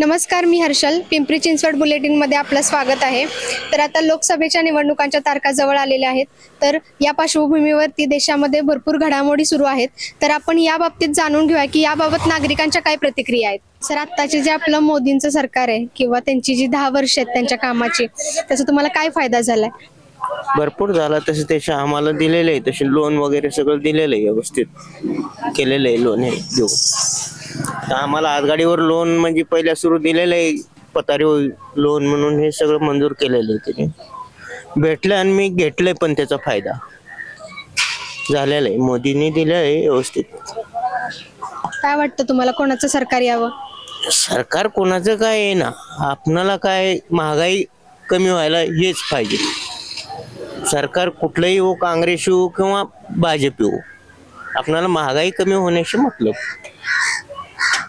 नमस्कार मी हर्षल. पिंपरी चिंचवड बुलेटिनमध्ये आपलं स्वागत आहे. तर आता लोकसभेच्या निवडणुकांच्या तारखा जवळ आलेल्या आहेत. तर या पार्श्वभूमीवरती देशामध्ये भरपूर घडामोडी सुरू आहेत. तर आपण या बाबतीत जाणून घेऊया की याबाबत नागरिकांच्या काय प्रतिक्रिया आहेत? सर आत्ताचे जे आपलं मोदींचं सरकार आहे किंवा त्यांची जी दहा वर्ष आहेत त्यांच्या कामाची त्याचा तुम्हाला काय फायदा झालाय? भरपूर झाला. तसे त्याचे आम्हाला दिलेले आहे. तसे लोन वगैरे सगळं दिलेलं आहे व्यवस्थित. केलेलं आहे लोन हे देऊ तर आम्हाला आजगाडीवर लोन म्हणजे पहिल्या सुरू दिलेलं आहे. पतारी लोन म्हणून हे सगळं मंजूर केलेलं आहे त्याने. भेटलं आणि मी घेतलंय पण त्याचा फायदा. झालेला आहे. मोदींनी दिलं आहे व्यवस्थित. काय वाटतं तुम्हाला? कोणाचं सरकार यावं? सरकार कोणाचं काय आहे ना आपणाला काय महागाई कमी व्हायला हेच पाहिजे. सरकार कुठलंही हो काँग्रेस येऊ किंवा भाजप येऊ आपणाला महागाई कमी होण्याशी मतलब.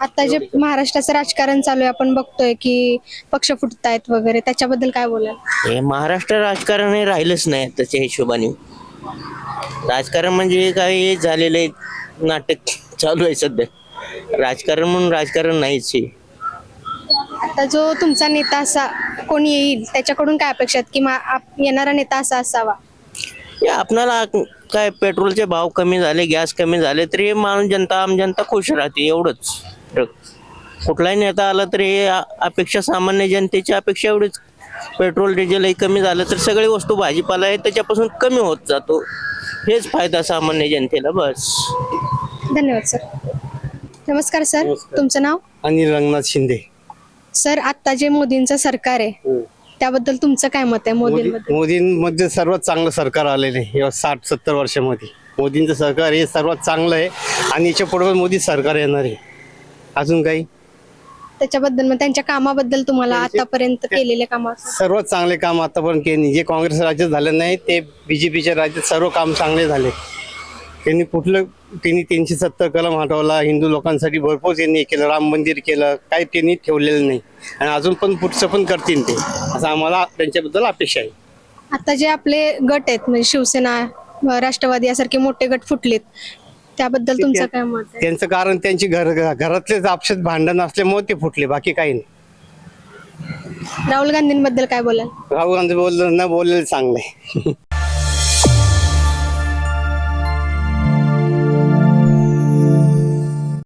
आता जे महाराष्ट्राचं राजकारण चालू आहे आपण बघतोय की पक्ष फुटतायत वगैरे त्याच्याबद्दल काय बोलाल? हे महाराष्ट्र राजकारण हे राहिलंच नाही त्याच्या हिशोबाने. राजकारण म्हणजे हे काय हे झालेलं आहे नाटक चालू आहे सध्या. राजकारण म्हणून राजकारण नाहीच आहे. आता जो तुमचा नेता असा कोणी येईल त्याच्याकडून काय अपेक्षा आहेत? की मा- आप- येणारा नेता असा असावा? हे आपणाला काय पेट्रोलचे भाव कमी झाले गॅस कमी झाले तरी हे माणूस जनता आम जनता खुश राहते एवढंच. कुठलाही नेता आला तरी हे अपेक्षा सामान्य जनतेची अपेक्षा एवढीच. पेट्रोल डिझेलही कमी झालं तर सगळी वस्तू भाजीपाला आहे त्याच्यापासून कमी होत जातो. हेच फायदा सामान्य जनतेला बस. धन्यवाद सर. नमस्कार सर. तुमचं नाव? अनिल रंगनाथ शिंदे. सर आता जे मोदींचं सरकार आहे त्याबद्दल तुमचं काय मत आहे मोदींबद्दल? मोदींमध्ये सर्वात चांगलं सरकार आलेलं आहे. या साठ सत्तर वर्षामध्ये. मोदींचं सरकार हे सर्वात चांगलं आहे आणि याच्यापुढे मोदी सरकार येणार आहे. अजून काही? त्याच्याबद्दल मग त्यांच्या कामाबद्दल तुम्हाला आतापर्यंत केलेल्या कामा सर्वात चांगले काम आतापर्यंत केले. जे काँग्रेस राज्यात झाले नाही ते बीजेपीच्या राज्यात सर्व काम चांगले झाले. त्यांनी कुठलं त्यांनी तीनशे सत्तर कलम हटवला हिंदू लोकांसाठी भरपूर त्यांनी केलं राम मंदिर केलं काही त्यांनी ठेवलेलं नाही. आणि अजून पण पुढचं पण करतील ते. असं आम्हाला त्यांच्याबद्दल अपेक्षा आहे. आता जे आपले गट आहेत म्हणजे शिवसेना राष्ट्रवादी यासारखे मोठे गट फुटलेत त्याबद्दल तुमचं काय मत आहे? त्यांचं कारण त्यांची घर घरातलेच आपशेत भांडण असल्यामुळे ते फुटले बाकी काही नाही. राहुल गांधींबद्दल काय बोलाल? राहुल गांधी बोललं न बोललेलं चांगलं आहे.